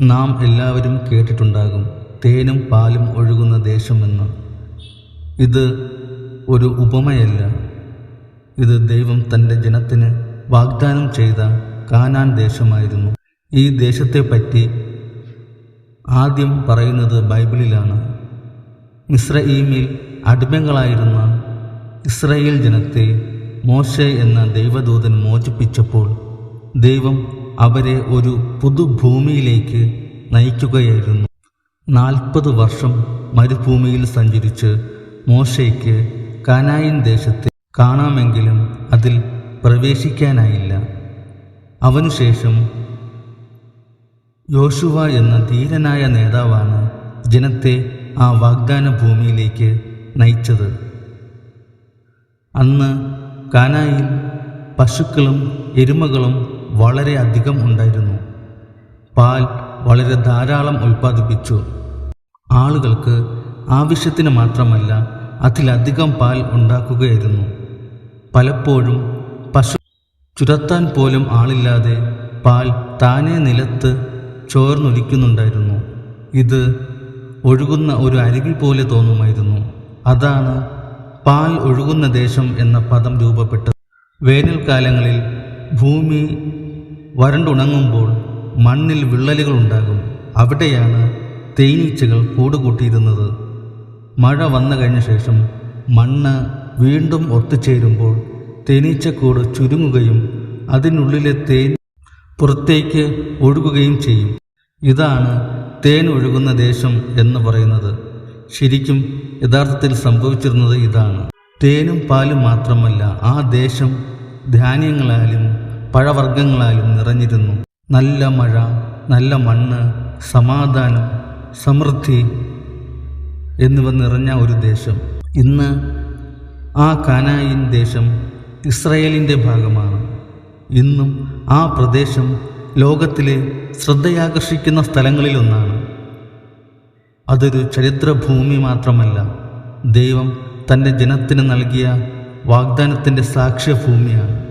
നാം എല്ലാവരും കേട്ടിട്ടുണ്ടാകും തേനും പാലും ഒഴുകുന്ന ദേശമെന്ന്. ഇത് ഒരു ഉപമയല്ല. ഇത് ദൈവം തന്റെ ജനത്തിന് വാഗ്ദാനം ചെയ്ത കാനാൻ ദേശമായിരുന്നു. ഈ ദേശത്തെപ്പറ്റി ആദ്യം പറയുന്നത് ബൈബിളിലാണ്. മിസ്രഈമിൽ അടിമകളായിരുന്ന ഇസ്രയേൽ ജനത്തെ മോശ എന്ന ദൈവദൂതൻ മോചിപ്പിച്ചപ്പോൾ ദൈവം അവരെ ഒരു പുതുഭൂമിയിലേക്ക് നയിക്കുകയായിരുന്നു. നാൽപ്പത് വർഷം മരുഭൂമിയിൽ സഞ്ചരിച്ച് മോശയ്ക്ക് കാനായിൻ ദേശത്തെ കാണാമെങ്കിലും അതിൽ പ്രവേശിക്കാനായില്ല. അവനുശേഷം യോശുവ എന്ന ധീരനായ നേതാവാണ് ജനത്തെ ആ വാഗ്ദാന ഭൂമിയിലേക്ക് നയിച്ചത്. അന്ന് കാനായിൽ പശുക്കളും എരുമകളും വളരെ അധികം ഉണ്ടായിരുന്നു. പാൽ വളരെ ധാരാളം ഉൽപ്പാദിപ്പിച്ചു. ആളുകൾക്ക് ആവശ്യത്തിന് മാത്രമല്ല അതിലധികം പാൽ ഉണ്ടാക്കുകയായിരുന്നു. പലപ്പോഴും പശു ചുരത്താൻ പോലും ആളില്ലാതെ പാൽ താനേ നിലത്ത് ചോർന്നൊലിക്കുന്നുണ്ടായിരുന്നു. ഇത് ഒഴുകുന്ന ഒരു അരുവി പോലെ തോന്നുമായിരുന്നു. അതാണ് പാൽ ഒഴുകുന്ന ദേശം എന്ന പദം രൂപപ്പെട്ടത്. വേനൽക്കാലങ്ങളിൽ ഭൂമി വരണ്ടുണങ്ങുമ്പോൾ മണ്ണിൽ വിള്ളലുകൾ ഉണ്ടാകും. അവിടെയാണ് തേനീച്ചകൾ കൂടുകൂട്ടിയിരുന്നത്. മഴ വന്നു കഴിഞ്ഞ ശേഷം മണ്ണ് വീണ്ടും ഒത്തുചേരുമ്പോൾ തേനീച്ചക്കൂട് ചുരുങ്ങുകയും അതിനുള്ളിലെ തേൻ പുറത്തേക്ക് ഒഴുകുകയും ചെയ്യും. ഇതാണ് തേൻ ഒഴുകുന്ന ദേശം എന്ന് പറയുന്നത്. ശരിക്കും യഥാർത്ഥത്തിൽ സംഭവിച്ചിരുന്നത് ഇതാണ്. തേനും പാലും മാത്രമല്ല ആ ദേശം ധാന്യങ്ങളാലും പഴവർഗങ്ങളാലും നിറഞ്ഞിരുന്നു. നല്ല മഴ നല്ല മണ്ണ് സമാധാനം സമൃദ്ധി എന്നിവ നിറഞ്ഞ ഒരു ദേശം. ഇന്ന് ആ കാനായിൻ ദേശം ഇസ്രയേലിന്റെ ഭാഗമാണ്. ഇന്നും ആ പ്രദേശം ലോകത്തിലെ ശ്രദ്ധയാകർഷിക്കുന്ന സ്ഥലങ്ങളിലൊന്നാണ് അതൊരു ചരിത്രഭൂമി മാത്രമല്ല ദൈവം തന്റെ ജനത്തിന് നൽകിയ വാഗ്ദാനത്തിന്റെ സാക്ഷ്യഭൂമിയാണ്.